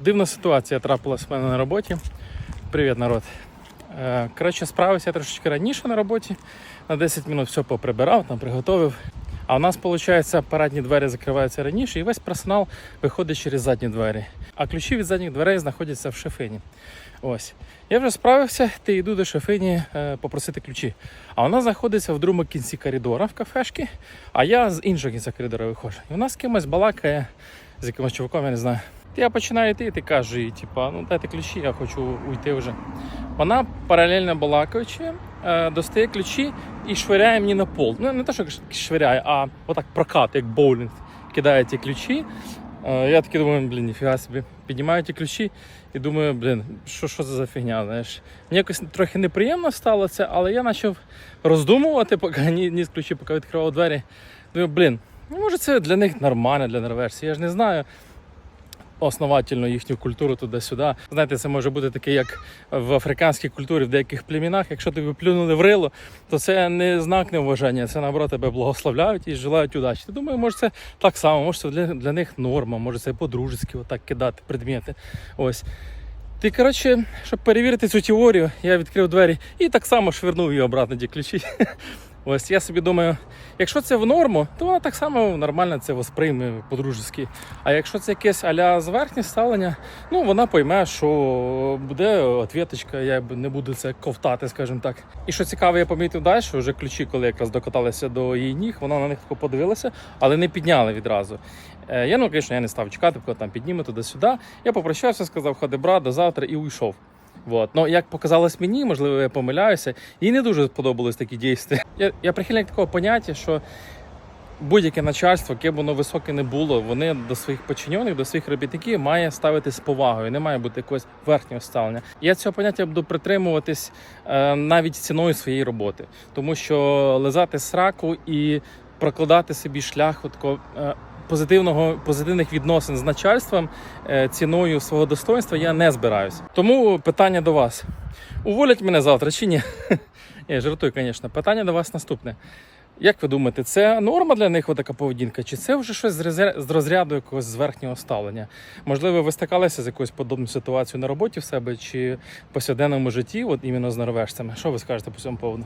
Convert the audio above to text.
Дивна ситуація трапилась в мене на роботі. Привіт, народ. Е, Коротше, справився трошечки раніше на роботі. На 10 минут все поприбирав, там приготовив. А у нас, виходить, парадні двері закриваються раніше, і весь персонал виходить через задні двері. А ключі від задніх дверей знаходяться в шифині. Ось. Я вже справився, ти йду до шифині е, попросити ключі. А вона знаходиться в другому кінці коридора в кафешки, а я з іншого кінця коридора виходжу. І вона з кимось балакає, з якимось чуваком, я не знаю. Я починаю йти, ти кажу їй, типа, ну дайте ключі, я хочу уйти вже. Вона паралельно балакаючи, е, достає ключі і швиряє мені на пол. Ну, не те, що швиряє, а отак прокат, як боулінг, кидає ті ключі. Е, Я такий думаю, блін, ніфіга собі. Піднімаю ті ключі і думаю, блін, що, що це за фігня, знаєш. Мені якось трохи неприємно стало це, але я почав роздумувати, поки ні, ніс ключі, поки відкривав двері. Думаю, блін, ну може це для них нормально, для норвежців, я ж не знаю основательно їхню культуру туди-сюди. Знаєте, це може бути таке, як в африканській культурі, в деяких племінах. Якщо тобі плюнули в рило, то це не знак невважання, це наоборот тебе благословляють і желають удачі. Ти думаю, може це так само, може це для, для них норма, може це по-дружески отак кидати предмети. Ось. Ти, коротше, щоб перевірити цю теорію, я відкрив двері і так само швирнув її обратно ті ключі. Ось я собі думаю, якщо це в норму, то вона так само нормально це восприйме по-дружески. А якщо це якесь аля зверхнє ставлення, ну вона пойме, що буде отвіточка, я не буду це ковтати, скажімо так. І що цікаво, я помітив далі, вже ключі, коли якраз докаталися до її ніг, вона на них подивилася, але не підняли відразу. Е, Я ну, звісно, я не став чекати, коли там підніме туди-сюди. Я попрощався, сказав, ходи брат, до завтра і уйшов. Вот. Ну, як показалось мені, можливо, я помиляюся, їй не дуже сподобались такі дійства. Я, я прихильник такого поняття, що будь-яке начальство, яке б воно високе не було, вони до своїх подчинених, до своїх робітників має ставити з повагою, не має бути якогось верхнього ставлення. Я цього поняття буду притримуватись е, навіть ціною своєї роботи, тому що лизати сраку і прокладати собі шлях от такого, е, позитивного позитивних відносин з начальством е, ціною свого достоинства я не збираюся. Тому питання до вас: уволять мене завтра чи ні? Ні, жартую, звісно. Питання до вас наступне. Як ви думаєте, це норма для них така поведінка? Чи це вже щось з розря- з розряду якогось зверхнього ставлення? Можливо, ви стикалися з якоюсь подобною ситуацією на роботі в себе чи в повсякденному житті, от іменно з норвежцями? Що ви скажете по цьому поводу?